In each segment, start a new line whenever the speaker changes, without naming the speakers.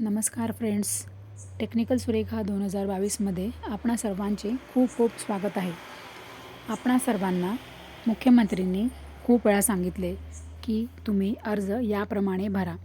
नमस्कार friends. Technical Surekha दोन हजार बावीसमध्ये आपणा सर्वांचे खूप खूप स्वागत आहे. आपणा सर्वांना मुख्यमंत्रींनी खूप वेळा सांगितले की तुम्ही अर्ज याप्रमाणे भरा.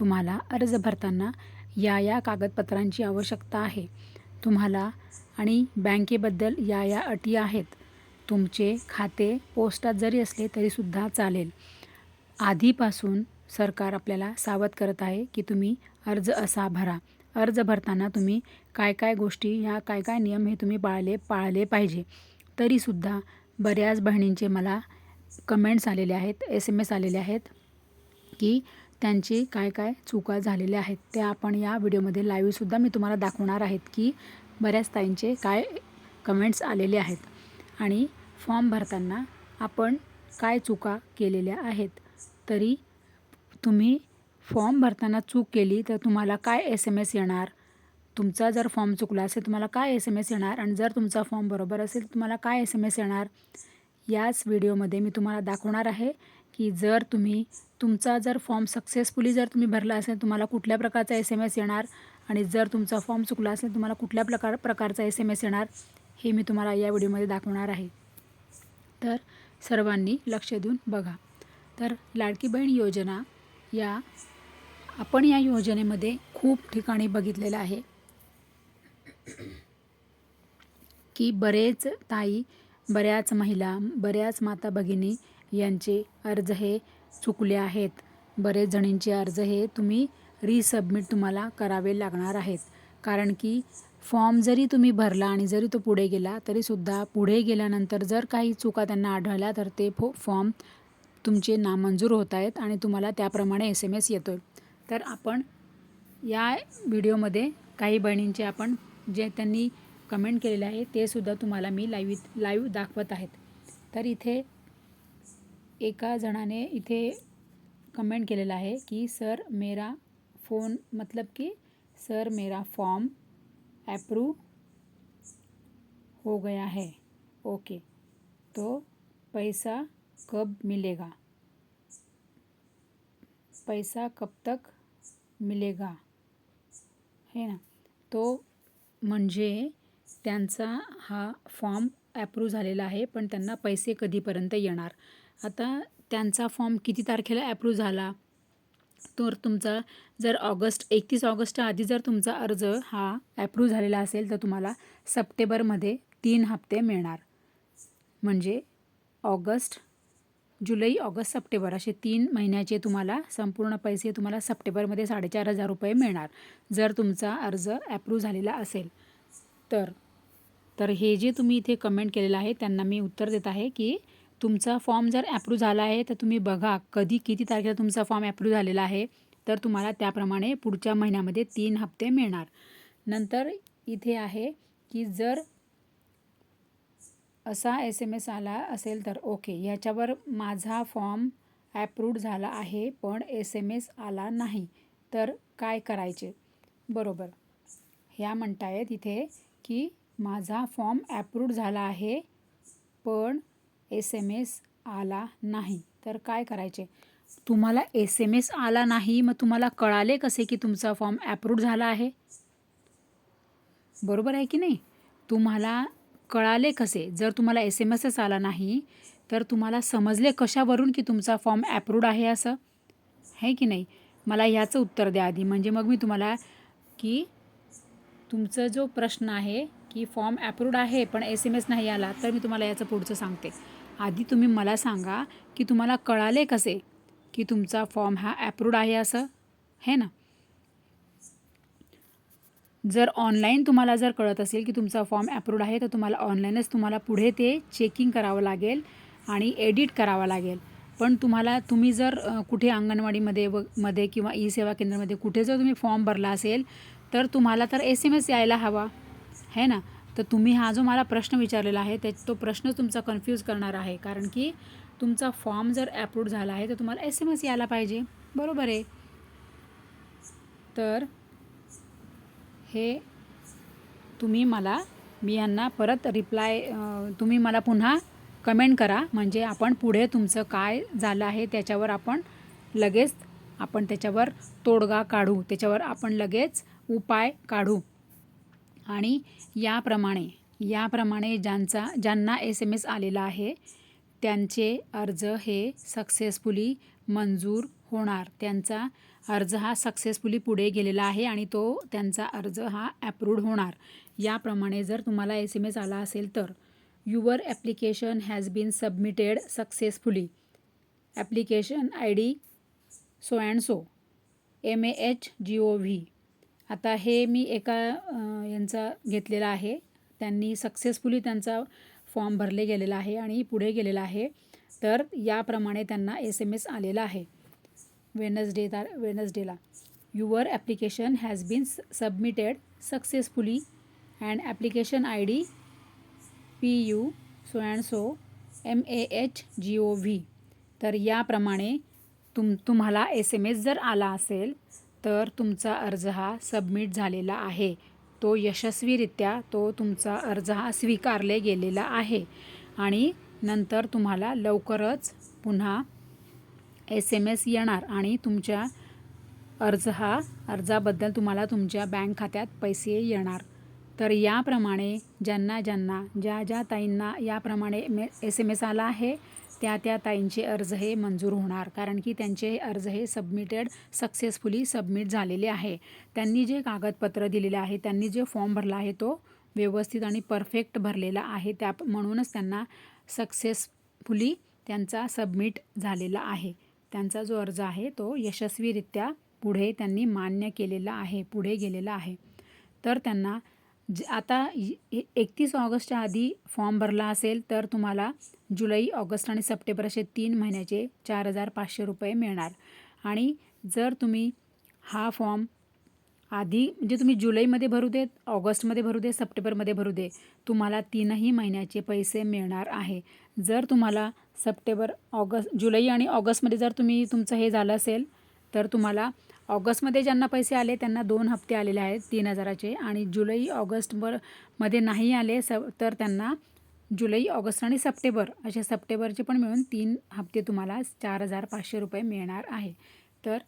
तुम्हाला अर्ज भरताना या या कागदपत्रांची आवश्यकता आहे. तुम्हाला आणि बँकेबद्दल या या अटी आहेत. तुमचे खाते पोस्टात जरी असले तरीसुद्धा चालेल. आधीपासून सरकार आपल्याला सावध करत आहे की तुम्ही अर्ज असा भरा. अर्ज भरताना तुम्ही काय काय गोष्टी ह्या काय काय नियम हे तुम्ही पाळले पाळले पाहिजे. तरीसुद्धा बऱ्याच बहिणींचे मला कमेंट्स आलेले आहेत एस एम एस आलेले आहेत की त्यांची काय काय चुका झालेल्या आहेत ते आपण या व्हिडिओमध्ये लाईव्हसुद्धा मी तुम्हाला दाखवणार आहेत की बऱ्याच ताईंचे काय कमेंट्स आलेले आहेत. आणि फॉर्म भरताना आपण काय चुका केलेल्या आहेत तरी तुम्ही फॉर्म भरताना चूक केली तर तुम्हाला काय एस एम एस येणार? तुमचा जर फॉर्म चुकला असेल तुम्हाला काय एस एम एस येणार? आणि जर तुमचा फॉर्म बरोबर असेल तुम्हाला काय एस एम एस येणार? याच व्हिडिओमध्ये मी तुम्हाला दाखवणार आहे की जर तुम्ही तुमचा जर फॉर्म सक्सेसफुली जर तुम्ही भरला असेल तुम्हाला कुठल्या प्रकारचा एस एम एस येणार? आणि जर तुमचा फॉर्म चुकला असेल तुम्हाला कुठल्या प्रकार प्रकारचा एस एम एस येणार? हे मी तुम्हाला या व्हिडिओमध्ये दाखवणार आहे. तर सर्वांनी लक्ष देऊन बघा. तर लाडकी बहीण योजना या आपण या योजनेमध्ये खूप ठिकाणी बघितलेलं आहे. की बरेच ताई बऱ्याच महिला बऱ्याच माता भगिनी यांचे अर्ज हे चुकले आहेत. बरेच जणींचे अर्ज हे तुम्ही रिसबमिट तुम्हाला करावे लागणार आहेत. कारण की फॉर्म जरी तुम्ही भरला आणि जरी तो पुढे गेला तरीसुद्धा पुढे गेल्यानंतर जर काही चुका त्यांना आढळल्या तर ते फो फॉर्म तुमचे नामंजूर होत आहेत आणि तुम्हाला त्याप्रमाणे एस एम एस येतो आहे तर आपण या व्हिडिओमध्ये काही बहिणींचे आपण जे त्यांनी कमेंट केलेले आहे ते सुद्धा तुम्हाला मी लाईव्ह लाईव्ह दाखवत आहेत. तर इथे एका जणाने इथे कमेंट केलेला आहे की सर मेरा फ़ोन मतलब कि सर मेरा फॉर्म अप्रूव हो गया है. ओके तो पैसा कब मिलेगा? पैसा कब तक मिलेगा. है ना? तो म्हणजे त्यांचा हा फॉर्म ॲप्रूव्ह झालेला आहे पण त्यांना पैसे कधीपर्यंत येणार? आता त्यांचा फॉर्म किती तारखेला ॲप्रूव्ह झाला? तर तुमचा जर ऑगस्ट एकतीस ऑगस्टच्या आधी जर तुमचा अर्ज हा ॲप्रूव्ह झालेला असेल तर तुम्हाला सप्टेंबरमध्ये तीन हप्ते मिळणार. म्हणजे ऑगस्ट जुलै ऑगस्ट सप्टेंबर असे तीन महिन्याचे तुम्हाला संपूर्ण पैसे तुम्हाला सप्टेंबरमध्ये साडेचार हजार रुपये मिळणार जर तुमचा अर्ज ॲप्रूव्ह झालेला असेल. तर तर हे जे तुम्ही इथे कमेंट केलेलं आहे त्यांना मी उत्तर देत आहे की तुमचा फॉर्म जर ॲप्रूव्ह झाला आहे तर तुम्ही बघा कधी किती तारखेला तुमचा फॉर्म ॲप्रूव्ह झालेला आहे तर तुम्हाला त्याप्रमाणे पुढच्या महिन्यामध्ये तीन हप्ते मिळणार. नंतर इथे आहे की जर असा एस एम एस आला असेल तर ओके. ह्याच्यावर माझा फॉर्म ॲप्रूव्ड झाला आहे पण एस एम एस आला नाही. तर काय करायचे? बरोबर. ह्या म्हणतायत इथे की माझा फॉर्म ॲप्रूव्ड झाला आहे पण एस एम एस आला नाही. तर काय करायचे? तुम्हाला एस एम एस आला नाही मग तुम्हाला कळाले कसे की तुमचा फॉर्म ॲप्रूव्ड झाला आहे? बरोबर आहे की नाही? तुम्हाला कळाले कसे? जर तुम्हाला एस एम एसच आला नाही तर तुम्हाला समजले कशावरून की तुमचा फॉर्म ॲप्रूव्ड आहे असं? आहे की नाही? मला ह्याचं उत्तर द्या आधी. म्हणजे मग मी तुम्हाला की तुमचा जो प्रश्न आहे की फॉर्म ॲप्रूव्ड आहे पण एस एम एस नाही आला तर मी तुम्हाला याचं पुढचं सांगते. आधी तुम्ही मला सांगा की तुम्हाला कळाले कसे की तुमचा फॉर्म हा ॲप्रूव्ड आहे असं? है ना? जर ऑनलाईन तुम्हाला जर कळत असेल की तुमचा फॉर्म ॲप्रूव्ड आहे तर तुम्हाला ऑनलाईनच तुम्हाला पुढे ते चेकिंग करावं लागेल आणि एडिट करावं लागेल. पण तुम्हाला तुम्ही जर कुठे अंगणवाडीमध्ये व मध्ये किंवा ई सेवा केंद्रामध्ये कुठे जर तुम्ही फॉर्म भरला असेल तर तुम्हाला तर एस एम एस यायला हवा. है ना? तर तुम्ही हा जो मला प्रश्न विचारलेला आहे त्या तो प्रश्न तुमचा कन्फ्यूज करणार आहे. कारण की तुमचा फॉर्म जर ॲप्रूव्ड झाला आहे तर तुम्हाला एस एम एस यायला पाहिजे. बरोबर आहे? तर हे तुम्ही मला मी यांना परत रिप्लाय तुम्ही मला पुन्हा कमेंट करा. म्हणजे आपण पुढे तुमचं काय झालं आहे त्याच्यावर आपण लगेच आपण त्याच्यावर तोडगा काढू. त्याच्यावर आपण लगेच उपाय काढू. आणि याप्रमाणे याप्रमाणे ज्यांचा ज्यांना एस एम एस आलेला आहे त्यांचे अर्ज हे सक्सेसफुली मंजूर होणार. त्यांचा अर्ज हा सक्सेसफुली पुढे गेलेला आहे आणि तो त्यांचा अर्ज हा ॲप्रूव्ड होणार. याप्रमाणे जर तुम्हाला एस एम एस आला असेल तर your application has been submitted successfully application I D so and so M A H G O V आता हे मी एका यांचा घेतलेला आहे. त्यांनी सक्सेसफुली त्यांचा फॉर्म भरले गेलेला आहे आणि पुढे गेलेला आहे. तर याप्रमाणे त्यांना एस एम एस आलेला आहे. वेनसडे ता वेनसडेला. Your application has been submitted successfully and application I D P U so and so M A H G O V. तर याप्रमाणे तुम तुम्हाला एस एम एस जर आला असेल तर तुमचा अर्ज हा सबमिट झालेला आहे. तो यशस्वीरित्या तो तुमचा अर्ज हा स्वीकारले गेलेला आहे. आणि नंतर तुम्हाला लवकरच पुन्हा एस एम एस येणार आणि तुमच्या अर्ज हा अर्जाबद्दल तुम्हाला तुमच्या बँक खात्यात पैसे येणार. तर याप्रमाणे ज्यांना ज्यांना ज्या ज्या ताईंना याप्रमाणे मे एस एम एस आला आहे त्या त्या ताईंचे अर्ज हे मंजूर होणार. कारण की त्यांचे अर्ज हे सबमिटेड सक्सेसफुली सबमिट झालेले आहे. त्यांनी जे कागदपत्र दिलेले आहे त्यांनी जे फॉर्म भरला आहे तो व्यवस्थित आणि परफेक्ट भरलेला आहे. त्या म्हणूनच त्यांना सक्सेसफुली त्यांचा सबमिट झालेला आहे. त्यांचा जो अर्ज आहे तो यशस्वीरित्या पुढे त्यांनी मान्य केलेला आहे पुढे गेलेला आहे. तर त्यांना ज आता एकतीस ऑगस्टच्या आधी फॉर्म भरला असेल तर तुम्हाला जुलै ऑगस्ट आणि सप्टेंबर असे तीन महिन्याचे चार हजार पाचशे रुपये मिळणार. आणि जर तुम्ही हा फॉर्म आधी म्हणजे तुम्ही जुलैमध्ये भरू देत ऑगस्टमध्ये भरू दे सप्टेंबरमध्ये भरू दे तुम्हाला तीनही महिन्याचे पैसे मिळणार आहे. जर तुम्हाला सप्टेंबर ऑगस्ट जुलै आणि ऑगस्टमध्ये जर तुम्ही तुमचं हे झालं असेल तर तुम्हाला ऑगस्टमध्ये ज्यांना पैसे आले त्यांना दोन हप्ते आलेले आहेत तीन हजाराचे. आणि जुलै ऑगस्टभरमध्ये नाही आले स तर त्यांना जुलै ऑगस्ट आणि सप्टेंबर असे सप्टेंबरचे पण मिळून तीन हप्ते तुम्हाला चार हजार पाचशे रुपये मिळणार आहे. तर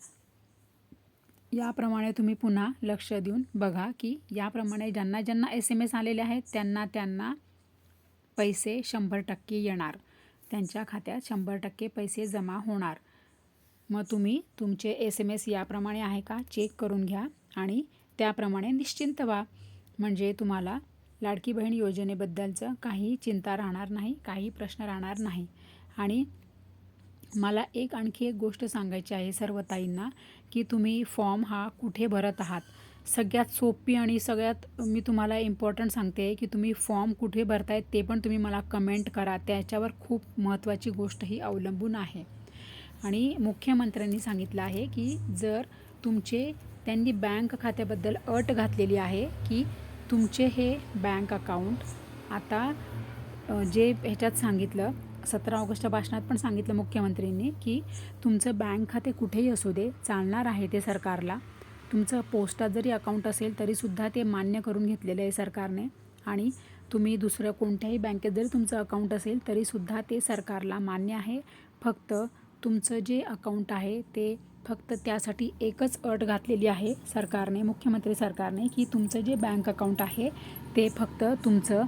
याप्रमाणे तुम्ही पुन्हा लक्ष देऊन बघा की याप्रमाणे ज्यांना ज्यांना एस एम एस आलेले आहेत त्यांना त्यांना पैसे शंभर टक्के येणार. त्यांच्या खात्यात शंभर टक्के पैसे जमा होणार. मग तुम्ही तुमचे एस एम एस याप्रमाणे आहे का चेक करून घ्या आणि त्याप्रमाणे निश्चिंत व्हा. म्हणजे तुम्हाला लाडकी बहीण योजनेबद्दलचं काही चिंता राहणार नाही काही प्रश्न राहणार नाही. आणि मला एक आणखी एक गोष्ट सांगायची आहे सर्व ताईंना की तुम्ही फॉर्म हा कुठे भरत आहात? सगळ्यात सोपी आणि सगळ्यात मी तुम्हाला इम्पॉर्टंट सांगते की तुम्ही फॉर्म कुठे भरतायत ते पण तुम्ही मला कमेंट करा. त्याच्यावर खूप महत्त्वाची गोष्ट ही अवलंबून आहे. आणि मुख्यमंत्र्यांनी सांगितलं आहे की जर तुमचे त्यांनी बँक खात्याबद्दल अट घातलेली आहे की तुमचे हे बँक अकाउंट आता जे ह्याच्यात सांगितलं सतरा ऑगस्टच्या भाषणात पण सांगितलं मुख्यमंत्र्यांनी की तुमचं बँक खाते कुठेही असू दे चालणार आहे ते सरकारला. तुमचं पोस्टात जरी अकाउंट असेल तरीसुद्धा ते मान्य करून घेतलेलं आहे सरकारने. आणि तुम्ही दुसरं कोणत्याही बँकेत जरी तुमचं अकाउंट असेल तरीसुद्धा ते सरकारला मान्य आहे. फक्त तुमचं जे अकाउंट आहे ते फक्त त्यासाठी एकच अट घातलेली आहे सरकारने मुख्यमंत्री सरकारने की तुमचं जे बँक अकाउंट आहे ते फक्त तुमचं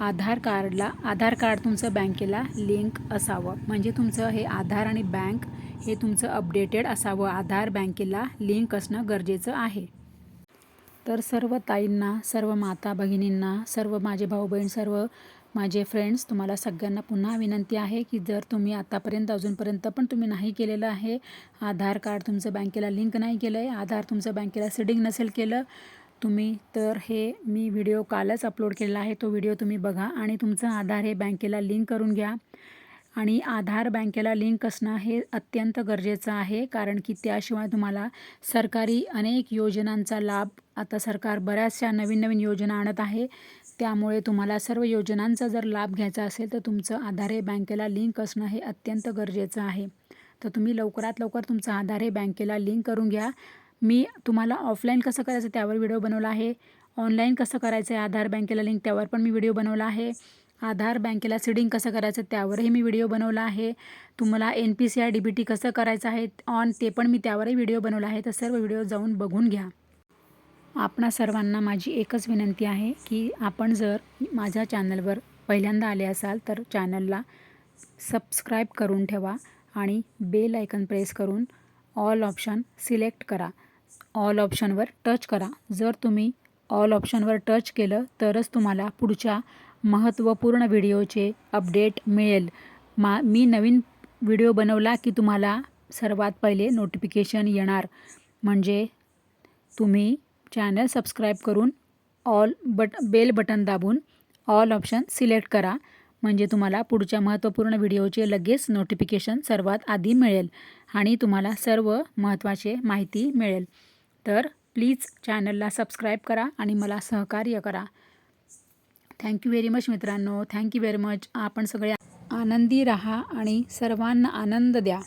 आधार कार्डला आधार कार्ड तुमचं बँकेला लिंक असावं. म्हणजे तुमचं हे आधार आणि बँक हे तुमचं अपडेटेड असावं. आधार बँकेला लिंक असणं गरजेचं आहे. तर सर्व ताईंना सर्व माता भगिनींना सर्व माझे भाऊ बहीण सर्व माझे फ्रेंड्स तुम्हाला सगळ्यांना पुन्हा विनंती आहे की जर तुम्ही आतापर्यंत अजूनपर्यंत पण तुम्ही नाही केलेलं आहे आधार कार्ड तुमचं बँकेला लिंक नाही केलं आहे आधार तुमचं बँकेला सिडिंग नसेल केलं तुम्ही तर हे मी व्हिडिओ कालच अपलोड केलेला आहे. तो व्हिडिओ तुम्ही बघा आणि तुमचं आधार हे बँकेला लिंक करून घ्या. आणि आधार बँकेला लिंक असणं हे अत्यंत गरजेचं आहे कारण की त्याशिवाय तुम्हाला सरकारी अनेक योजनांचा लाभ आता सरकार बऱ्याचशा नवीन नवीन योजना आणत आहे. त्यामुळे तुम्हाला सर्व योजनांचा जर लाभ घ्यायचा असेल तर तुमचं आधार हे बँकेला लिंक असणं हे अत्यंत गरजेचं आहे. तर तुम्ही लवकरात लवकर तुमचं आधार हे बँकेला लिंक करून घ्या. मी तुम्हाला ऑफलाईन कसं करायचं त्यावर व्हिडिओ बनवला आहे. ऑनलाईन कसं करायचं आहे? आधार बँकेला लिंक त्यावर पण मी व्हिडिओ बनवला आहे. आधार बँकेला सीडिंग कसं करायचं त्यावरही मी व्हिडिओ बनवला आहे. तुम्हाला N P C I D B T कसं करायचं आहे ऑन ते पण मी त्यावरही व्हिडिओ बनवला आहे. तर सर्व व्हिडिओ जाऊन बघून घ्या. आपणा सर्वांना माझी एकच विनंती आहे की आपण जर माझ्या चॅनलवर पहिल्यांदा आले असाल तर चॅनलला सबस्क्राईब करून ठेवा आणि बेल आयकन प्रेस करून ऑल ऑप्शन सिलेक्ट करा. ऑल ऑप्शनवर टच करा. जर तुम्ही ऑल ऑप्शनवर टच केलं तरच तुम्हाला पुढच्या महत्त्वपूर्ण व्हिडिओचे अपडेट मिळेल. मा मी नवीन व्हिडिओ बनवला की तुम्हाला सर्वात पहिले नोटिफिकेशन येणार. म्हणजे तुम्ही चॅनल सबस्क्राईब करून ऑल बट बेल बटन दाबून ऑल ऑप्शन सिलेक्ट करा. म्हणजे तुम्हाला पुढच्या महत्त्वपूर्ण व्हिडिओचे लगेच नोटिफिकेशन सर्वात आधी मिळेल आणि तुम्हाला सर्व महत्त्वाचे माहिती मिळेल. तर प्लीज चॅनलला सबस्क्राईब करा आणि मला सहकार्य करा. थँक्यू व्हेरी मच मित्रांनो. थँक्यू व्हेरी मच आपण सगळे आनंदी राहा आणि सर्वांना आनंद द्या.